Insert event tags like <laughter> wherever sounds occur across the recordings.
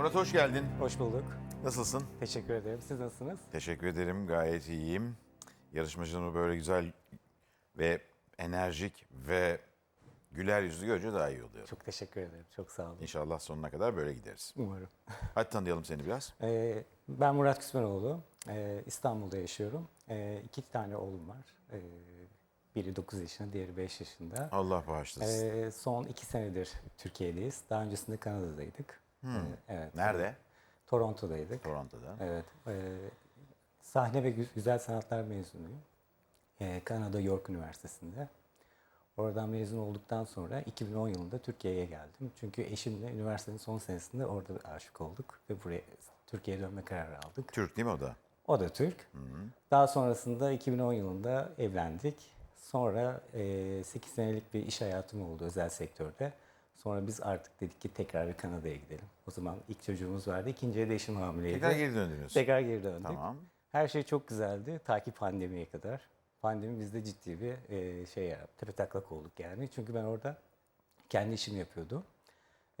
Murat hoş geldin. Hoş bulduk. Nasılsın? Teşekkür ederim. Siz nasılsınız? Teşekkür ederim. Gayet iyiyim. Yarışmacını böyle güzel ve enerjik ve güler yüzlü görünce daha iyi oluyor. Çok teşekkür ederim. Çok sağ olun. İnşallah sonuna kadar böyle gideriz. Umarım. <laughs> Hadi tanıyalım seni biraz. Ee, ben Murat Küsmenoğlu. Ee, İstanbul'da yaşıyorum. Ee, iki tane oğlum var. Ee, biri 9 yaşında, diğeri 5 yaşında. Allah bağışlasın. Ee, son iki senedir Türkiye'deyiz. Daha öncesinde Kanada'daydık. Ee, evet. Nerede? Toronto'daydık. Toronto'da. Evet. Ee, sahne ve Gü- güzel sanatlar mezunuyum. Ee, Kanada York Üniversitesi'nde. Oradan mezun olduktan sonra 2010 yılında Türkiye'ye geldim. Çünkü eşimle üniversitenin son senesinde orada aşık olduk ve buraya Türkiye'ye dönme kararı aldık. Türk değil mi o da? O da Türk. Daha sonrasında 2010 yılında evlendik. Sonra 8 senelik bir iş hayatım oldu özel sektörde. Sonra biz artık dedik ki tekrar bir Kanada'ya gidelim. O zaman ilk çocuğumuz vardı. İkinciye de eşim hamileydi. Tekrar geri döndünüz. Tekrar geri döndük. Tamam. Her şey çok güzeldi. Ta ki pandemiye kadar. Pandemi bizde ciddi bir e, şey yarattı. Tepe taklak olduk yani. Çünkü ben orada kendi işimi yapıyordum.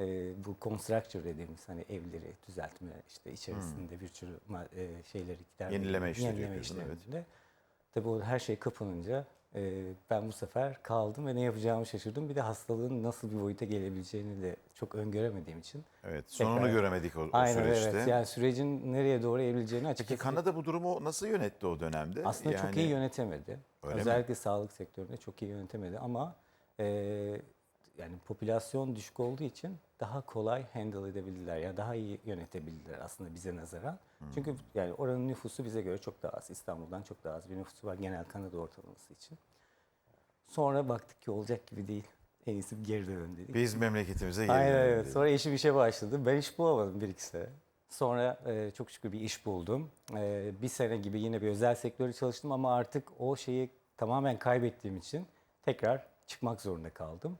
E, bu constructure dediğimiz hani evleri düzeltme işte içerisinde bir sürü e, şeyleri gider. Hmm. Yenileme işleri yenileme yapıyorsun, evet. Tabii o her şey kapanınca e, ben bu sefer kaldım ve ne yapacağımı şaşırdım. Bir de hastalığın nasıl bir boyuta gelebileceğini de çok öngöremediğim için. Evet. Sonunu Tekrar- göremedik o, o Aynen süreçte. evet. Yani sürecin nereye doğru evrileceğini Peki açıkçası Kanada bu durumu nasıl yönetti o dönemde? aslında çok iyi yönetemedi. Öyle mi? Özellikle sağlık sektöründe çok iyi yönetemedi ama e, yani popülasyon düşük olduğu için daha kolay handle edebildiler. Yani daha iyi yönetebildiler aslında bize nazaran. Hmm. Çünkü yani oranın nüfusu bize göre çok daha az. İstanbul'dan çok daha az bir nüfusu var genel Kanada ortalaması için. Sonra baktık ki olacak gibi değil. En iyisi geri dönelim dedik. Biz memleketimize geri Aynen dedi. Sonra eşim işe başladı. Ben iş bulamadım bir iki sene. Sonra e, çok şükür bir iş buldum. E, bir sene gibi yine bir özel sektörde çalıştım ama artık o şeyi tamamen kaybettiğim için tekrar çıkmak zorunda kaldım.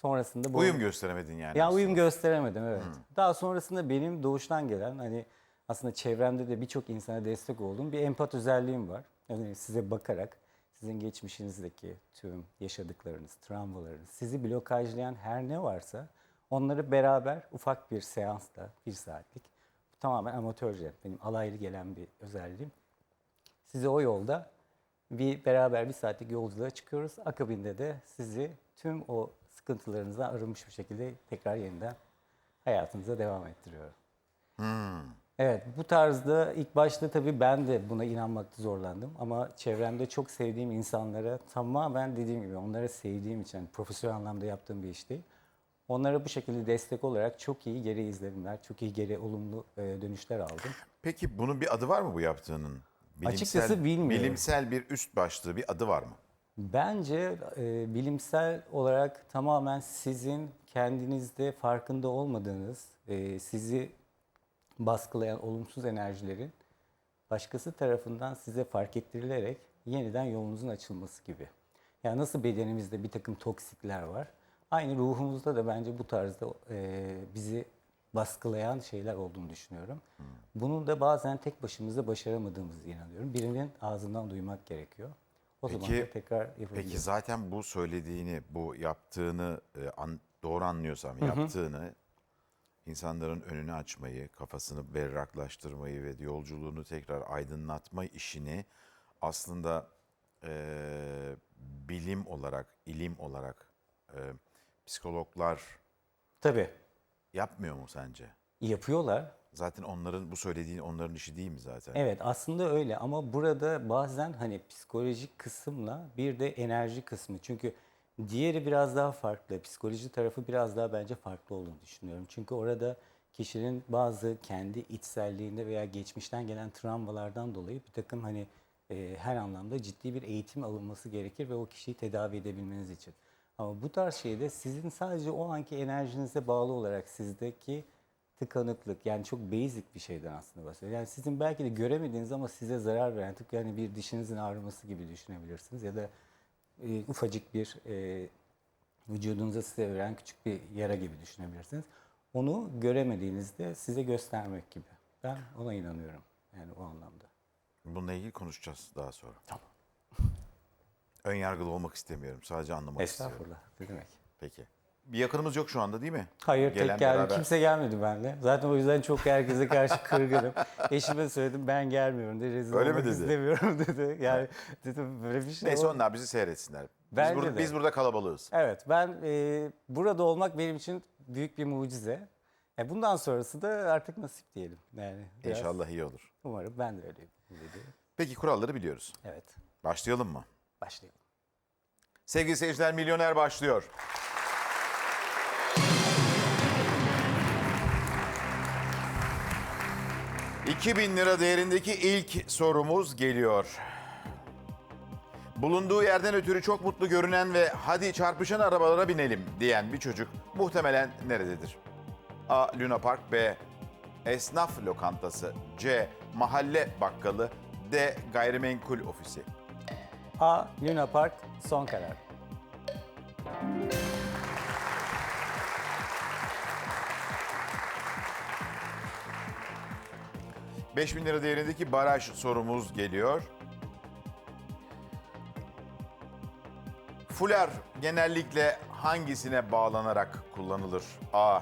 Sonrasında bu Uyum gösteremedin yani. ya aslında. uyum gösteremedim evet. Daha sonrasında benim doğuştan gelen hani aslında çevremde de birçok insana destek olduğum bir empat özelliğim var. Yani size bakarak sizin geçmişinizdeki tüm yaşadıklarınız, travmalarınız, sizi blokajlayan her ne varsa onları beraber ufak bir seansla, bir saatlik, bu tamamen amatörce, benim alaylı gelen bir özelliğim. Sizi o yolda bir beraber bir saatlik yolculuğa çıkıyoruz. Akabinde de sizi tüm o sıkıntılarınızdan arınmış bir şekilde tekrar yeniden hayatınıza devam ettiriyorum. Evet bu tarzda ilk başta tabii ben de buna inanmakta zorlandım ama çevremde çok sevdiğim insanlara tamamen dediğim gibi onlara sevdiğim için yani profesyonel anlamda yaptığım bir iş değil. Onlara bu şekilde destek olarak çok iyi geri izlenimler, çok iyi geri olumlu e, dönüşler aldım. Peki bunun bir adı var mı bu yaptığının? Açıkçası bilmiyorum. Bilimsel bir üst başlığı bir adı var mı? Bence e, bilimsel olarak tamamen sizin kendinizde farkında olmadığınız, e, sizi baskılayan olumsuz enerjilerin başkası tarafından size fark ettirilerek yeniden yolunuzun açılması gibi. Yani nasıl bedenimizde bir takım toksikler var, aynı ruhumuzda da bence bu tarzda e, bizi baskılayan şeyler olduğunu düşünüyorum. Bunu da bazen tek başımıza başaramadığımızı inanıyorum. Birinin ağzından duymak gerekiyor. O zaman Peki- da tekrar yapabiliriz. Peki zaten bu söylediğini, bu yaptığını e, an- doğru anlıyorsam yaptığını insanların önünü açmayı, kafasını berraklaştırmayı ve yolculuğunu tekrar aydınlatma işini aslında e, bilim olarak, ilim olarak e, psikologlar Tabii yapmıyor mu sence? yapıyorlar. Zaten onların bu söylediğin onların işi değil mi zaten? Evet aslında öyle ama burada bazen hani psikolojik kısımla bir de enerji kısmı. Çünkü diğeri biraz daha farklı. Psikoloji tarafı biraz daha bence farklı olduğunu düşünüyorum. Çünkü orada kişinin bazı kendi içselliğinde veya geçmişten gelen travmalardan dolayı bir takım hani e, her anlamda ciddi bir eğitim alınması gerekir ve o kişiyi tedavi edebilmeniz için. Ama bu tarz şeyde sizin sadece o anki enerjinize bağlı olarak sizdeki tıkanıklık yani çok basic bir şeyden aslında bahsediyor. Yani sizin belki de göremediğiniz ama size zarar veren tıpkı yani bir dişinizin ağrıması gibi düşünebilirsiniz ya da e, ufacık bir e, vücudunuza size veren küçük bir yara gibi düşünebilirsiniz. Onu göremediğinizde size göstermek gibi. Ben ona inanıyorum yani o anlamda. Bununla ilgili konuşacağız daha sonra. Tamam. Ön yargılı olmak istemiyorum. Sadece anlamak istiyorum. Estağfurullah. Ne demek? Peki. Bir yakınımız yok şu anda değil mi? Hayır Gelen tek geldi. beraber. Kimse gelmedi benimle. Zaten o yüzden çok herkese karşı <laughs> kırgınım. Eşime söyledim ben gelmiyorum dedi. Rezil Öyle mi dedi? istemiyorum <laughs> dedi. Yani dedim böyle bir şey Neyse olur. onlar bizi seyretsinler. Biz, Bence burada, de. biz burada kalabalığız. Evet ben e, burada olmak benim için büyük bir mucize. E, bundan sonrası da artık nasip diyelim. Yani biraz İnşallah iyi olur. Umarım ben de öyle dedi. Peki kuralları biliyoruz. Evet Başlayalım mı? başlayalım. Sevgili seyirciler Milyoner başlıyor. ...2000 lira değerindeki ilk sorumuz geliyor. Bulunduğu yerden ötürü çok mutlu görünen ve hadi çarpışan arabalara binelim diyen bir çocuk muhtemelen nerededir? A. Luna Park B. Esnaf lokantası C. Mahalle bakkalı D. Gayrimenkul ofisi A. Luna Park son karar. ...5000 bin lira değerindeki baraj sorumuz geliyor. Fular genellikle hangisine bağlanarak kullanılır? A.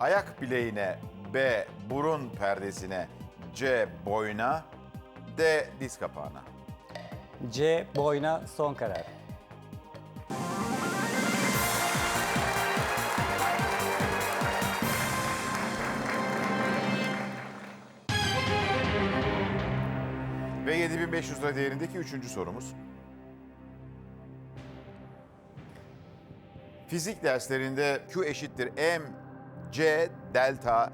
Ayak bileğine B. Burun perdesine C. Boyna D. Diz kapağına C. Boyna son karar. 7500 lira değerindeki üçüncü sorumuz. Fizik derslerinde Q eşittir M, C, delta,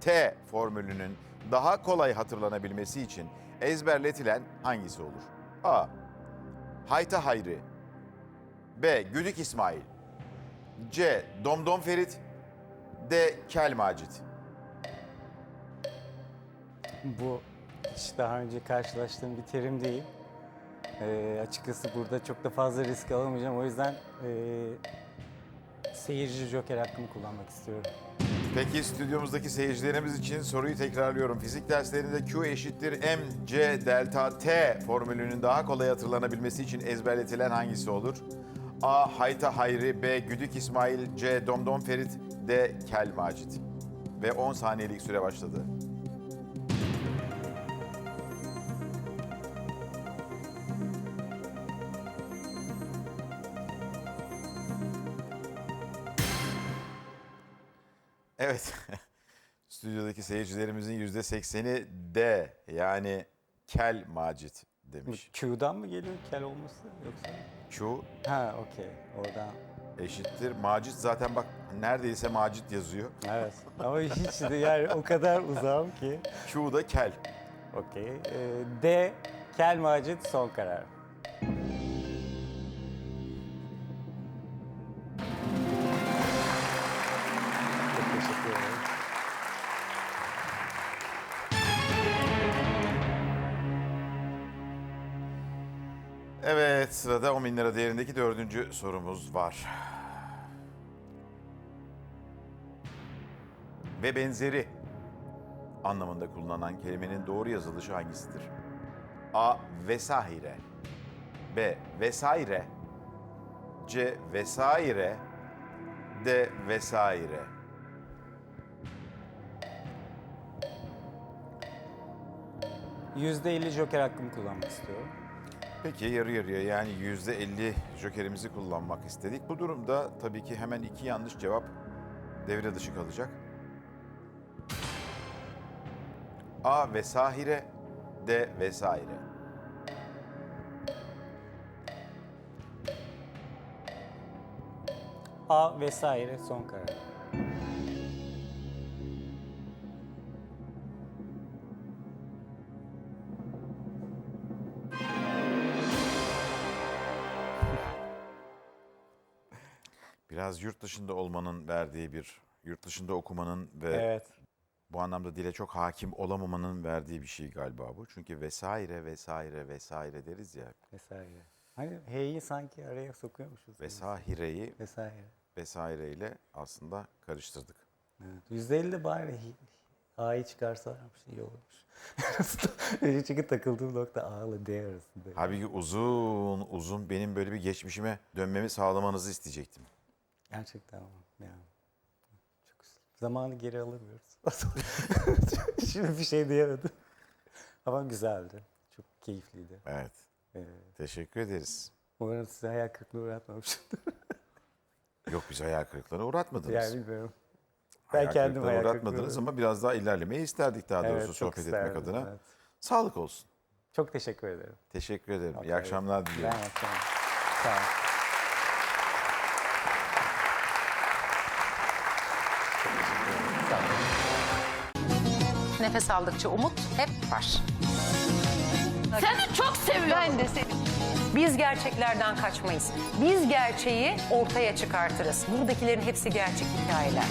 T formülünün daha kolay hatırlanabilmesi için ezberletilen hangisi olur? A. Hayta Hayri B. Güdük İsmail C. Domdom Ferit D. Kel Macit Bu hiç daha önce karşılaştığım bir terim değil. Ee, açıkçası burada çok da fazla risk alamayacağım. O yüzden ee, seyirci joker hakkımı kullanmak istiyorum. Peki stüdyomuzdaki seyircilerimiz için soruyu tekrarlıyorum. Fizik derslerinde Q eşittir M, C, delta, T formülünün daha kolay hatırlanabilmesi için ezberletilen hangisi olur? A. Hayta Hayri, B. Güdük İsmail, C. Domdom Ferit, D. Kel Macit. Ve 10 saniyelik süre başladı. Evet. <laughs> Stüdyodaki seyircilerimizin yüzde sekseni D yani Kel Macit demiş. Q'dan mı geliyor kel olması yoksa? Q Ha okey oradan. eşittir. Macit zaten bak neredeyse Macit yazıyor. Evet ama hiç de yani o kadar uzağım ki. Q da Kel. Okey. Ee, D. Kel Macit son karar. Bin lira değerindeki dördüncü sorumuz var. Ve benzeri anlamında kullanılan kelimenin doğru yazılışı hangisidir? A. Vesaire B. Vesaire C. Vesaire D. Vesaire %50 joker hakkımı kullanmak istiyorum. Peki yarı yarıya yani yüzde elli jokerimizi kullanmak istedik. Bu durumda tabii ki hemen iki yanlış cevap devre dışı kalacak. A vesahire, D vesaire. A vesaire son karar. Biraz yurt dışında olmanın verdiği bir, yurt dışında okumanın ve Evet. bu anlamda dile çok hakim olamamanın verdiği bir şey galiba bu. Çünkü vesaire, vesaire, vesaire deriz ya. Vesaire. Hani H'yi sanki araya sokuyormuşuz. Vesahireyi Vesaire. vesaire ile aslında karıştırdık. Evet. %50 de bari hi- A'yı çıkarsalarmış iyi olurmuş. <laughs> Çünkü takıldığım nokta A ile D arasında. Halbuki uzun uzun benim böyle bir geçmişime dönmemi sağlamanızı isteyecektim. Gerçekten ama yani. Çok. Zamanı geri alamıyoruz. <laughs> Şimdi bir şey diyemedim. Ama güzeldi. Çok keyifliydi. Evet. Ee, Teşekkür ederiz. umarım size hayal kırıklığı uğratmamışımdır. <laughs> Yok biz hayal kırıklığına uğratmadınız. yani bilmiyorum. hayal Ben kendim kırıklığına hayal uğratmadınız ama biraz daha ilerlemeyi isterdik daha doğrusu Evet, sohbet etmek isterdim, adına. evet. Sağlık olsun. Çok teşekkür ederim. Teşekkür ederim. İyi Okey. akşamlar Ben diliyorum. Sağ olun. Sağ olun. Nefes aldıkça umut hep var. Seni çok seviyorum. Ben de seni. Biz gerçeklerden kaçmayız. Biz gerçeği ortaya çıkartırız. Buradakilerin hepsi gerçek hikayeler.